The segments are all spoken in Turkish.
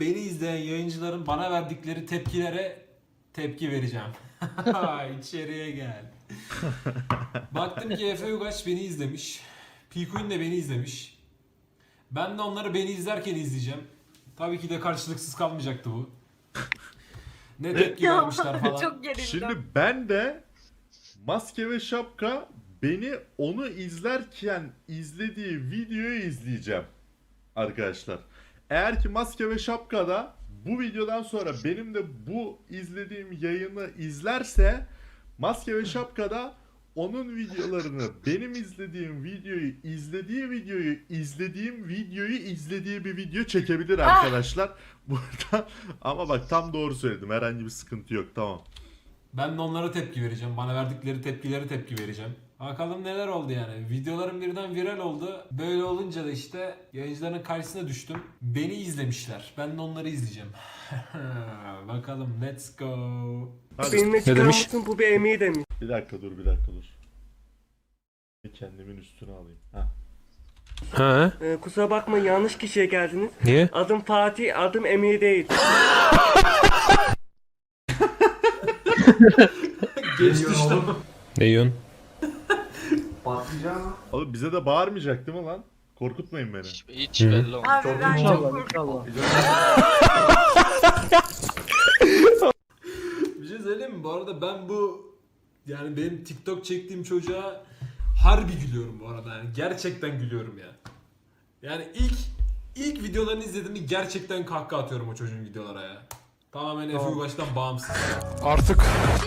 beni izleyen yayıncıların bana verdikleri tepkilere tepki vereceğim. İçeriye gel. Baktım ki Efe Ugaç beni izlemiş. Pikuin de beni izlemiş. Ben de onları beni izlerken izleyeceğim. Tabii ki de karşılıksız kalmayacaktı bu. Ne tepki Ya vermişler falan. çok gerildim. Şimdi ben de maske ve şapka beni onu izlerken izlediği videoyu izleyeceğim arkadaşlar. Eğer ki maske ve şapkada bu videodan sonra benim de bu izlediğim yayını izlerse maske ve şapkada onun videolarını benim izlediğim videoyu izlediği videoyu izlediğim videoyu izlediği bir video çekebilir arkadaşlar. Burada ama bak tam doğru söyledim. Herhangi bir sıkıntı yok. Tamam. Ben de onlara tepki vereceğim. Bana verdikleri tepkileri tepki vereceğim. Bakalım neler oldu yani. Videolarım birden viral oldu. Böyle olunca da işte yayıncıların karşısına düştüm. Beni izlemişler. Ben de onları izleyeceğim. Bakalım let's go. Hadi. Benimle çıkar demiş? mısın bu bir emeği demiş. Bir dakika dur bir dakika dur. Kendimin üstüne alayım. Heh. Ha? Ee, kusura bakmayın yanlış kişiye geldiniz. Niye? Adım Fatih, adım emeği değil. Geç düştüm. Ne yiyorsun? Oğlum bize de bağırmayacak değil mi lan? Korkutmayın beni. Hiç belli olmaz. Abi ben çok korktum. Bir şey söyleyeyim mi? Bu arada ben bu yani benim TikTok çektiğim çocuğa harbi gülüyorum bu arada. Yani gerçekten gülüyorum ya. Yani ilk ilk videolarını izlediğimde gerçekten kahkaha atıyorum o çocuğun videolara ya. Tamamen Efe Ugaç'tan bağımsız. Artık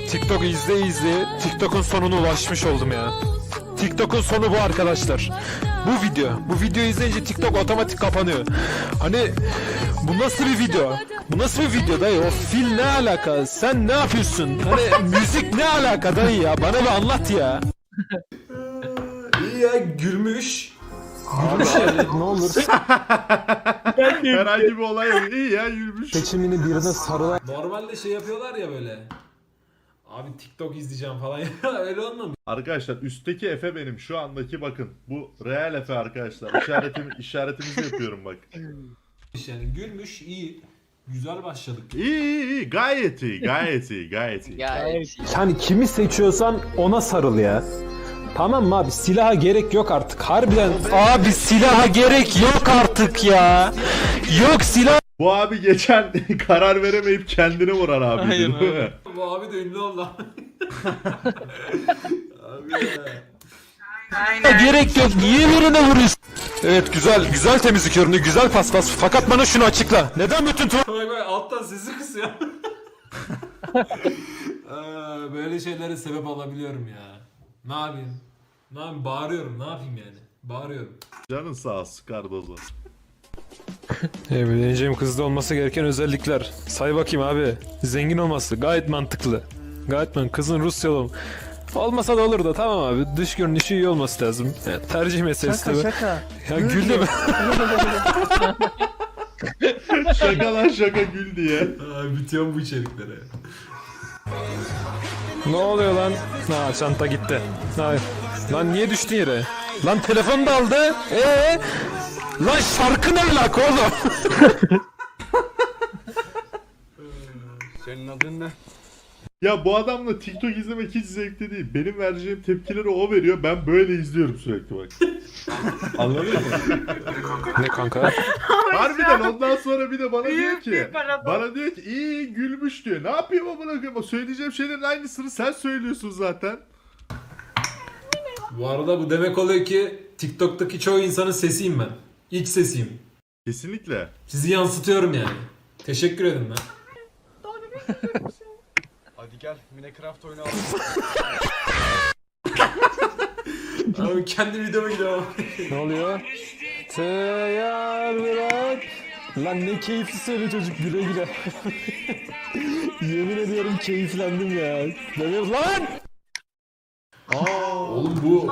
TikTok izle izle TikTok'un sonuna ulaşmış oldum ya. TikTok'un sonu bu arkadaşlar. Bu video. Bu videoyu izleyince TikTok otomatik kapanıyor. Hani bu nasıl bir video? Bu nasıl bir video dayı? O fil ne alaka? Sen ne yapıyorsun? Hani müzik ne alaka dayı ya? Bana bir anlat ya. İyi ya gülmüş. Gülmüş yani. Ne olur Herhangi bir olay yok. İyi ya yürümüş. seçimini birine sarılan Normalde şey yapıyorlar ya böyle. Abi TikTok izleyeceğim falan. Öyle olmamış Arkadaşlar üstteki Efe benim. Şu andaki bakın. Bu real Efe arkadaşlar. İşaretim, işaretimizi yapıyorum bak. yani. Gülmüş iyi. Güzel başladık. İyi iyi iyi. Gayet iyi. Gayet iyi. Gayet iyi. Gayet Yani kimi seçiyorsan ona sarıl ya. Tamam mı abi silaha gerek yok artık harbiden. Abi silaha gerek yok artık ya. Yok silah. Bu abi geçen karar veremeyip kendini vuran abi. Aynen değil mi? Bu abi de ünlü oldu. abi ya. Gerek yok. Niye birine vuruyorsun? Evet güzel güzel temizlik ürünü güzel paspas fakat bana şunu açıkla. Neden bütün tuvalet Bak bak alttan sesi kısıyor. Böyle şeylere sebep olabiliyorum ya. Ne yapayım? Ne yapayım? Bağırıyorum. Ne yapayım yani? Bağırıyorum. Canın sağ olsun Cardozo. Evleneceğim kızda olması gereken özellikler. Say bakayım abi. Zengin olması gayet mantıklı. Gayet man kızın Rusyalı ol- Olmasa da olur da tamam abi. Dış görünüşü iyi olması lazım. Ya, tercih meselesi tabii. şaka. Ya gül de Şaka lan şaka gül diye. Aa, bitiyor bu içeriklere. Ne oluyor lan? Ha çanta gitti. Hayır. Lan niye düştün yere? Lan telefon da aldı. Ee? Lan şarkı ne alaka oğlum? Senin adın ne? Ya bu adamla TikTok izlemek hiç zevkli değil. Benim vereceğim tepkileri o veriyor. Ben böyle izliyorum sürekli bak. Anladın mı? ne kanka? Harbiden ondan sonra bir de bana diyor Büyük ki bir paradoks. bana diyor ki iyi gülmüş diyor. Ne yapayım amına koyayım? Söyleyeceğim şeylerin aynısını sen söylüyorsun zaten. Bu arada bu demek oluyor ki TikTok'taki çoğu insanın sesiyim ben. İlk sesiyim. Kesinlikle. Sizi yansıtıyorum yani. Teşekkür ederim ben. Hadi gel Minecraft oyna Abi kendi videoma gidiyorum. Ne oluyor? Teyar bırak. Lan ne keyifli söyle çocuk güle güle. Yemin ediyorum keyiflendim ya. Demir lan! Aa, Oğlum bu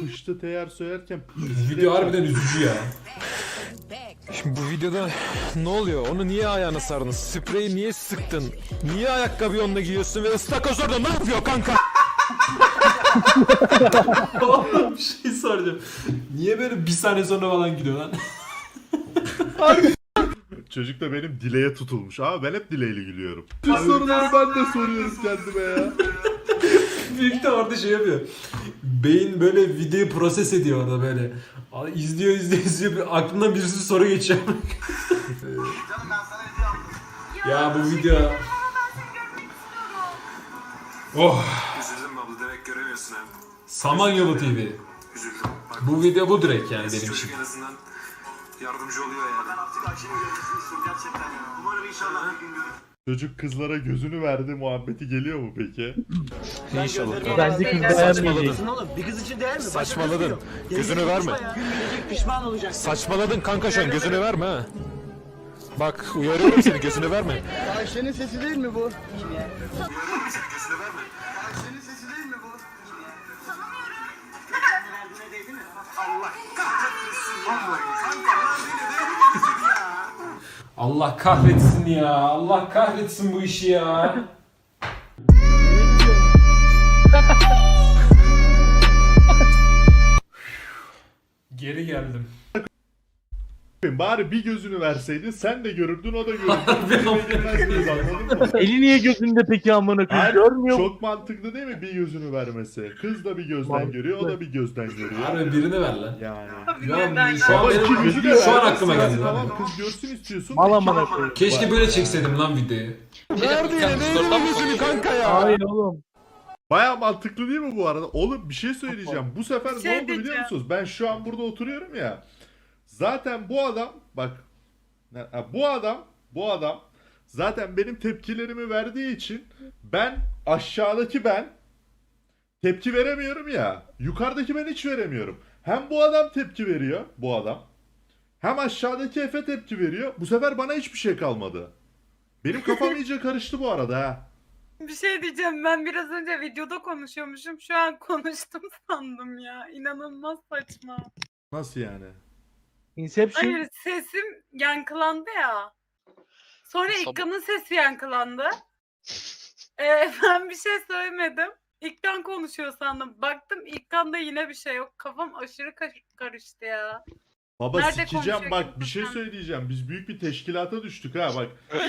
Kışta teyar söylerken video harbiden üzücü ya. Şimdi bu videoda ne oluyor? Onu niye ayağına sardın? Spreyi niye sıktın? Niye ayakkabıyı onunla giyiyorsun ve ıstakoz orada ne yapıyor kanka? Oğlum bir şey soracağım. Niye böyle bir saniye sonra falan gidiyor lan? Çocuk da benim dileğe tutulmuş. Abi ben hep dileğli gülüyorum. Tüm soruları ben de soruyorum kendime ya. Büyük de orada şey yapıyor. Beyin böyle videoyu proses ediyor orada böyle. İzliyor izliyor izliyor. Aklından bir sürü soru geçiyor. ya bu video... Oh! Üzüldüm abla demek göremiyorsun hem. Samanyolu TV. Üzüldüm. Bak Bu video bu direkt yani benim için. en azından yardımcı oluyor yani. Artık Ayşe'nin görüntüsünü istiyorum gerçekten ya. Umarım inşallah bir gün görürüz. Çocuk kızlara gözünü verdi muhabbeti geliyor mu peki? İnşallah. Bence kız beğenmeyecek. oğlum. Bir kız için değer mi? Başka Saçmaladın. diyor. Gözünü Gelecek verme. Gün gelecek pişman olacaksın. Saçmaladın kanka şu an gözünü verme ha. Bak uyarıyorum seni gözünü verme. Ayşe'nin sesi değil mi bu? Seni gözüne verme. Ayşe'nin sesi değil mi bu? Allah kahretmesin ya. Kanka verdiğine değdi mi ya? Allah kahretsin ya. Allah kahretsin bu işi ya. Geri geldim. Bari bir gözünü verseydin sen de görürdün o da görürdü. Anladın mı? Eli niye gözünde peki amına koyayım? Görmüyor çok mantıklı değil mi bir gözünü vermesi? Kız da bir gözden Mantıklı. görüyor, o da bir gözden görüyor. Harbi birini ver lan. Yani. Ya, şu an Baba iki benim gözü de şu an aklıma geldi. lan. Tamam kız görsün istiyorsun. Mal amına koyayım. Keşke böyle çekseydim lan videoyu. Nerede yine neydi gözünü kanka ya? Hayır oğlum. Baya mantıklı değil mi bu arada? Oğlum bir şey söyleyeceğim. Bu sefer Bir şey ne oldu biliyor diyeceğim. musunuz? Ben şu an burada oturuyorum ya. Zaten bu adam bak bu adam bu adam zaten benim tepkilerimi verdiği için ben aşağıdaki ben tepki veremiyorum ya. Yukarıdaki ben hiç veremiyorum. Hem bu adam tepki veriyor bu adam. Hem aşağıdaki Efe tepki veriyor. Bu sefer bana hiçbir şey kalmadı. Benim kafam iyice karıştı bu arada ha. Bir şey diyeceğim ben biraz önce videoda konuşuyormuşum şu an konuştum sandım ya inanılmaz saçma. Nasıl yani? Inception. Hayır sesim yankılandı ya. Sonra İlkan'ın sesi yankılandı. Ee, ben bir şey söylemedim. İlkan konuşuyor sandım. Baktım İlkan'da yine bir şey yok. Kafam aşırı kar- karıştı ya. Baba Nerede sikeceğim konuşuyor bak kimse bir şey sen? söyleyeceğim. Biz büyük bir teşkilata düştük ha bak.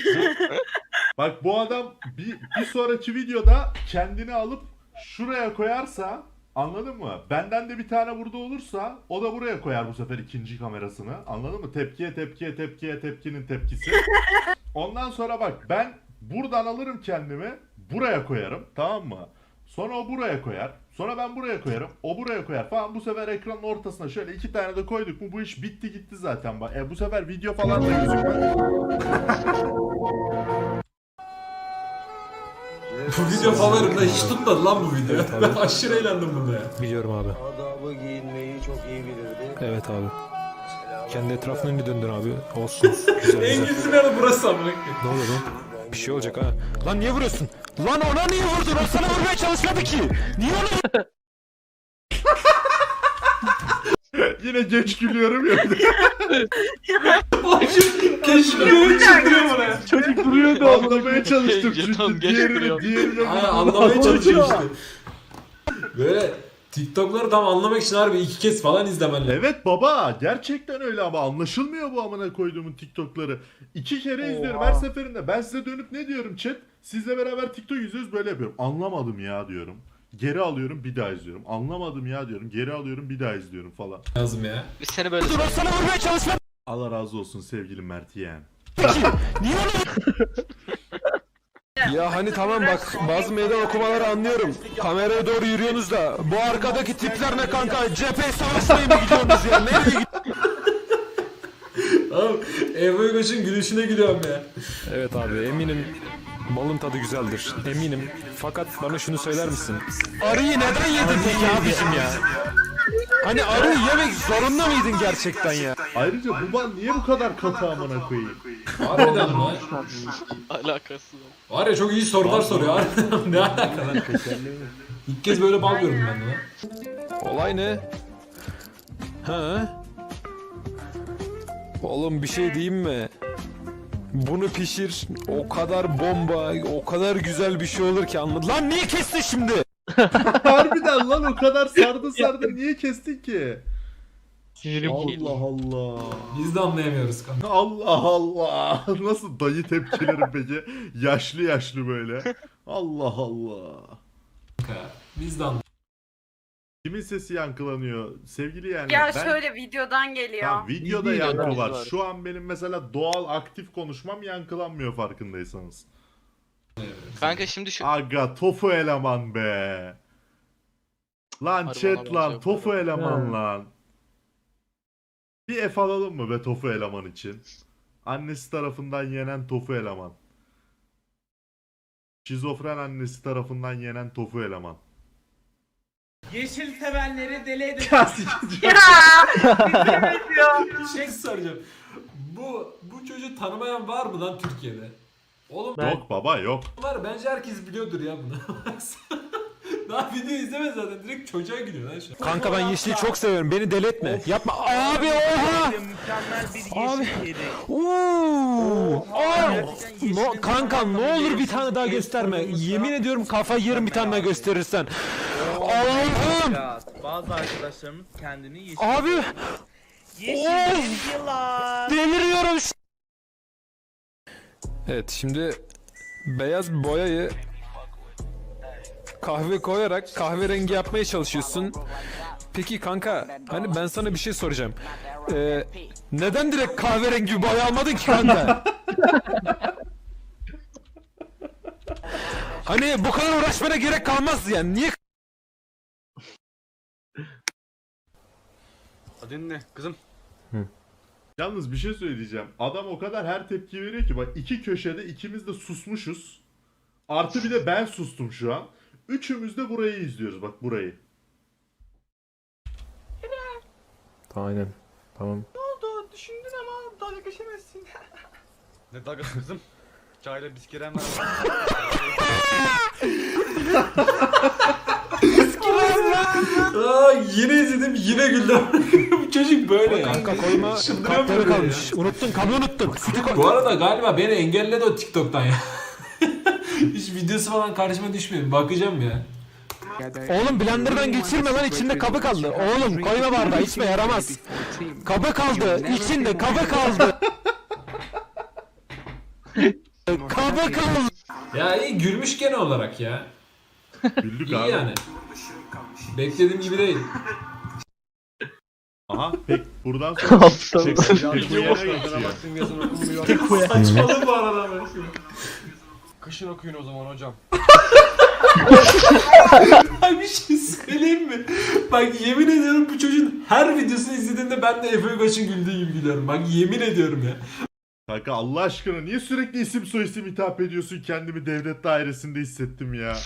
bak bu adam bir, bir sonraki videoda kendini alıp şuraya koyarsa anladın mı? Benden de bir tane burada olursa o da buraya koyar bu sefer ikinci kamerasını. Anladın mı? Tepkiye tepkiye tepkiye tepkinin tepkisi. Ondan sonra bak ben buradan alırım kendimi buraya koyarım tamam mı? Sonra o buraya koyar. Sonra ben buraya koyarım. O buraya koyar falan. Bu sefer ekranın ortasına şöyle iki tane de koyduk mu bu iş bitti gitti zaten. Bak. E bu sefer video falan da gözükmez. Bu video favorimde hiç tutmadı lan bu video. ben aşırı eğlendim bunda ya. Biliyorum abi. Adabı giyinmeyi çok iyi bilirdi. Evet abi. Kendi etrafına önünü döndün abi. Olsun. Güzel En güzel. güzeli yanı burası amına. Ne oluyor lan? Bir şey olacak ha. Lan niye vuruyorsun? Lan ona niye vurdun? O sana vurmaya çalışmadı ki. Niye ona Yine geç gülüyorum ya. Keşke böyle çıldırıyor bana ya. Çocuk duruyordu Anlamaya çalıştım çünkü diğerini diğerini Aynen anlamaya çalışıyor işte. Böyle TikTok'ları tam anlamak için harbi iki kez falan izlemen lazım. Evet baba gerçekten öyle ama anlaşılmıyor bu amına koyduğumun TikTok'ları. İki kere izliyorum her seferinde. Ben size dönüp ne diyorum chat? Sizle beraber TikTok izliyoruz böyle yapıyorum. Anlamadım ya diyorum. Geri alıyorum bir daha izliyorum. Anlamadım ya diyorum. Geri alıyorum bir daha izliyorum falan. Lazım ya. Biz seni böyle? O sana vurmaya çalışmadı Allah razı olsun sevgili Mert yeğen. ki. Niye ona Ya hani tamam bak bazı meydan okumaları anlıyorum. Kameraya doğru yürüyorsunuz da bu arkadaki tipler ne kanka? Cephe savaşmaya mı gidiyorsunuz ya? Nereye gidiyorsunuz? Oğlum Evo Yugoş'un gülüşüne gülüyorum ya. Evet abi eminim malın tadı güzeldir. Eminim. Fakat bana şunu söyler misin? Arıyı neden yedin peki abicim ya? Hani arıyı yemek zorunda mıydın gerçekten ya? Ayrıca bu ban niye bu kadar katı amına koyayım? Harbiden lan. alakası yok. Var ya çok iyi sorular soruyor. Harbiden ne alaka lan? İlk kez böyle bal gördüm ben de lan. Olay ne? Ha? Oğlum bir şey diyeyim mi? Bunu pişir. O kadar bomba, o kadar güzel bir şey olur ki anladın. Lan niye kestin şimdi? Harbiden lan o kadar sardı sardı niye kestin ki? Sinirim. Allah Allah. Biz de anlayamıyoruz kanka. Allah Allah. Nasıl dayı tepkilerim peki? Yaşlı yaşlı böyle. Allah Allah. Biz de anlayamıyoruz. Kimin sesi yankılanıyor? Sevgili yani Ya ben... şöyle videodan geliyor. Tamam, videoda yankı var. Şu an benim mesela doğal aktif konuşmam yankılanmıyor farkındaysanız. Kanka şimdi şu Aga tofu eleman be. Lan Harbi chat ona lan benziyor tofu eleman lan. Bir F alalım mı be tofu eleman için? Annesi tarafından yenen tofu eleman. Şizofren annesi tarafından yenen tofu eleman. Yeşil sevenleri deli edin. Ya! Bir şey soracağım. Bu bu çocuğu tanımayan var mı lan Türkiye'de? Oğlum Ben- Yok baba yok. var bence herkes biliyordur ya bunu. Daha video izlemez zaten direkt çocuğa gülüyor lan şu an. Kanka ben yeşili çok seviyorum. Beni deli etme. Yapma. Abi oha. Mükemmel bir Abi. yeşil yedi. Oo. Aa. No, kanka ne olur bir tane daha gösterme. Yemin ediyorum kafa yerim bir tane daha gösterirsen. Allah'ım. Bazı arkadaşlarımız kendini yeşil Abi. Yeşil yılan. Deliriyorum. Evet şimdi beyaz boyayı kahve koyarak kahverengi yapmaya çalışıyorsun. Peki kanka hani ben sana bir şey soracağım. Ee, neden direkt kahverengi bir boya almadın ki kanka? hani bu kadar uğraşmana gerek kalmaz yani. Niye Adın ne? Kızım. Yalnız bir şey söyleyeceğim. Adam o kadar her tepki veriyor ki bak iki köşede ikimiz de susmuşuz. Artı bir de ben sustum şu an. Üçümüz de burayı izliyoruz bak burayı. Aynen. Tamam. oldu? Düşündün ama dalga geçemezsin. Ne dalgası kızım? Çayla bisküren var. Aa, yine izledim yine güldüm. Çocuk böyle ya. Kanka koyma Çıldırıyorum kapları böyle ya. kalmış. Unuttun kabı unuttun. Sütü koy. Bu arada galiba beni engelledi o TikTok'tan ya. Hiç videosu falan karşıma düşmedi. Bakacağım ya. Oğlum blenderdan geçirme lan içinde kabı kaldı. Oğlum koyma bardağı içme yaramaz. Kabı kaldı. içinde kabı kaldı. kabı kaldı. Ya iyi gülmüş gene olarak ya. Güldük İyi abi. yani. Beklediğim gibi değil. Aha pek buradan sonra yere Ben geçiyor. baktım yazın okunmuyor. Saçmalı bu arada ben. Kışın okuyun o zaman hocam. Ay bir şey söyleyeyim mi? Bak yemin ediyorum bu çocuğun her videosunu izlediğinde ben de Efe Ugaç'ın güldüğü gibi gülüyorum. Bak yemin ediyorum ya. Kanka Allah aşkına niye sürekli isim soyisim hitap ediyorsun kendimi devlet dairesinde hissettim ya.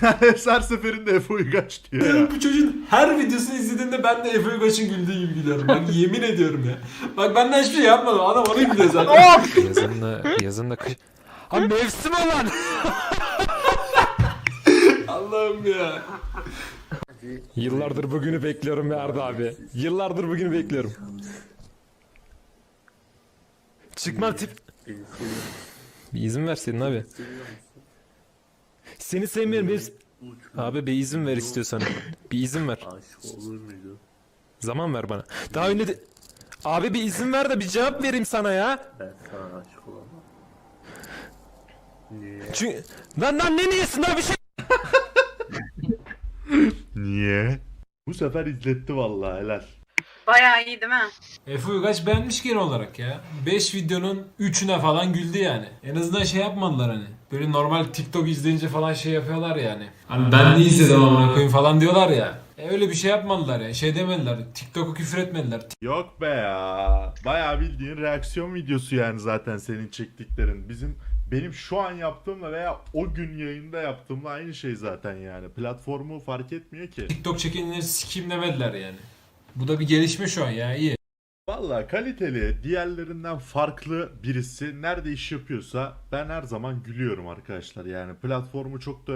her seferinde Efe Uygaç diyor ya. Bu çocuğun her videosunu izlediğinde ben de Efe Ugaç'ın güldüğü gibi gülüyorum. Bak yemin ediyorum ya. Bak benden hiçbir şey yapmadım. Adam onu gülüyor zaten. Yazın da, yazın da kış... Ha mevsim olan. Allah'ım ya. Yıllardır bugünü bekliyorum Arda abi. Yıllardır bugünü bekliyorum. Çıkma tip. Bir izin verseydin abi. Seni sevmiyorum. Bir... Abi bir izin ver istiyorsan. Bir izin ver. Zaman ver bana. Daha önce de... Abi bir izin ver de bir cevap vereyim sana ya. Çünkü... Lan lan ne niyesin daha bir şey... Niye? Bu sefer izletti vallahi helal. Bayağı iyi değil mi? Efe Uygaç beğenmiş genel olarak ya. 5 videonun 3'üne falan güldü yani. En azından şey yapmadılar hani. Böyle normal TikTok izleyince falan şey yapıyorlar yani. Hani ben ne izledim amına koyayım falan diyorlar ya. E öyle bir şey yapmadılar ya. Şey demediler. TikTok'u küfür etmediler. Yok be ya. Bayağı bildiğin reaksiyon videosu yani zaten senin çektiklerin. Bizim benim şu an yaptığımla veya o gün yayında yaptığımla aynı şey zaten yani. Platformu fark etmiyor ki. TikTok çekenleri sikeyim demediler yani. Bu da bir gelişme şu an ya iyi. Valla kaliteli, diğerlerinden farklı birisi nerede iş yapıyorsa ben her zaman gülüyorum arkadaşlar. Yani platformu çok da